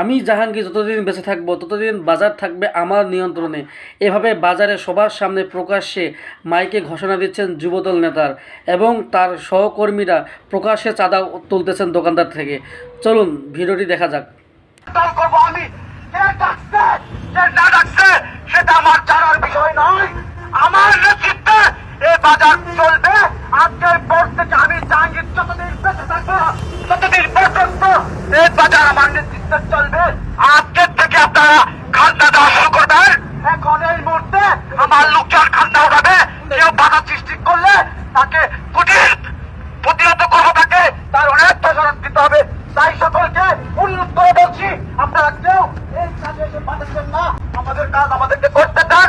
আমি জাহাঙ্গীর যতদিন বেঁচে থাকব, ততদিন বাজার থাকবে আমার নিয়ন্ত্রণে। এভাবে বাজারে সবার সামনে প্রকাশ্যে মাইকে ঘোষণা দিচ্ছেন যুবদল নেতার এবং তার সহকর্মীরা প্রকাশ্যে চাঁদা তুলতেছেন দোকানদার থেকে। চলুন, ভিডিওটি দেখা যাক। আমার নেতৃত্বে এ বাজার চলবে। আজকের পর থেকে আমি জাহাঙ্গীর যতদিন বেঁচে থাকব ততদিন পর্যন্ত এই বাজার আমার নেতৃত্বে চলবে আজকের থেকে আপনারা খান্না দেওয়া শুরু করবেন এখন এই মুহূর্তে আমার লোকজন খান্না উঠাবে কেউ বাধা সৃষ্টি করলে তাকে কুটির প্রতিহত করব তাকে তার অনেক প্রচারণ দিতে হবে তাই সকলকে উন্নত করে বলছি আপনারা কেউ এই কাজে এসে পাঠাচ্ছেন না আমাদের কাজ আমাদেরকে করতে দেন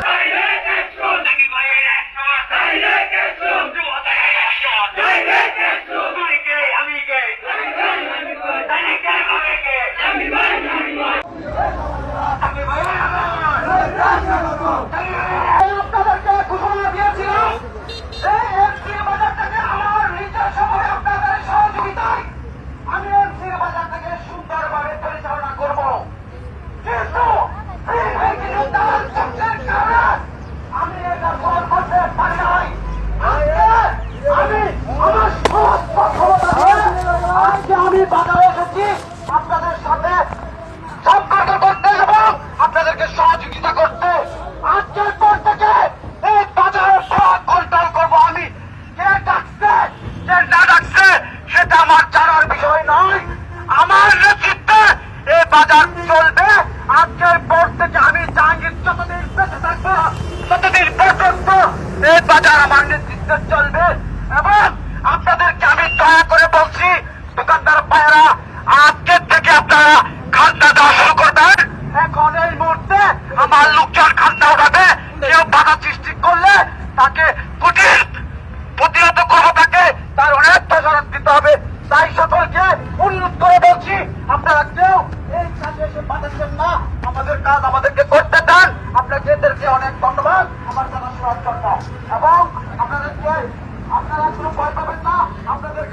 আপনাদেরকে ঘোষণা দিয়েছিলাম এই এমসি বাজারটাকে আমার নিজের সময় আপনাদের সহযোগিতায় আমি এমসি বাজারটাকে সুন্দরভাবে পরিচালনা করব কিন্তু এই ভেহিকেলের দালাল চক্রের কারণে আমি এটা সহজ করতে পারি নাই আজকে আমি আমার সমস্ত ক্ষমতা দিয়ে আজকে আমি বাজারে এসেছি আপনাদের সাথে সম্পর্ক করতে এবং আপনাদেরকে সহযোগিতা করতে আজকের পর থেকে এই বাজারের সব কন্ট্রোল করব আমি কে ডাকছে কে না ডাকছে সেটা আমার জানার বিষয় নয়, আমার নেতৃত্বে এই বাজার চলবে। আজকের পর থেকে আমি জাহাঙ্গীর যতদিন বেঁচে থাকব, ততদিন পর্যন্ত এই বাজার আমার নেতৃত্বে চলবে। এবং আপনাদেরকে আমি দয়া করে বলছি, দোকানদার ভাইয়েরা আজকের থেকে আপনারা খান্না দেওয়া শুরু করবেন। এখন এই মুহূর্তে আমার লোকজন খান্না উঠাবে। কেউ বাধা সৃষ্টি করলে তাকে কুটির কাজ আমাদেরকে করতে দেন আপনাদেরকে অনেক ধন্যবাদ। আমার জানা শোনার জন্য এবং আপনাদেরকে আপনারা কোনো ভয় পাবেন না আপনাদের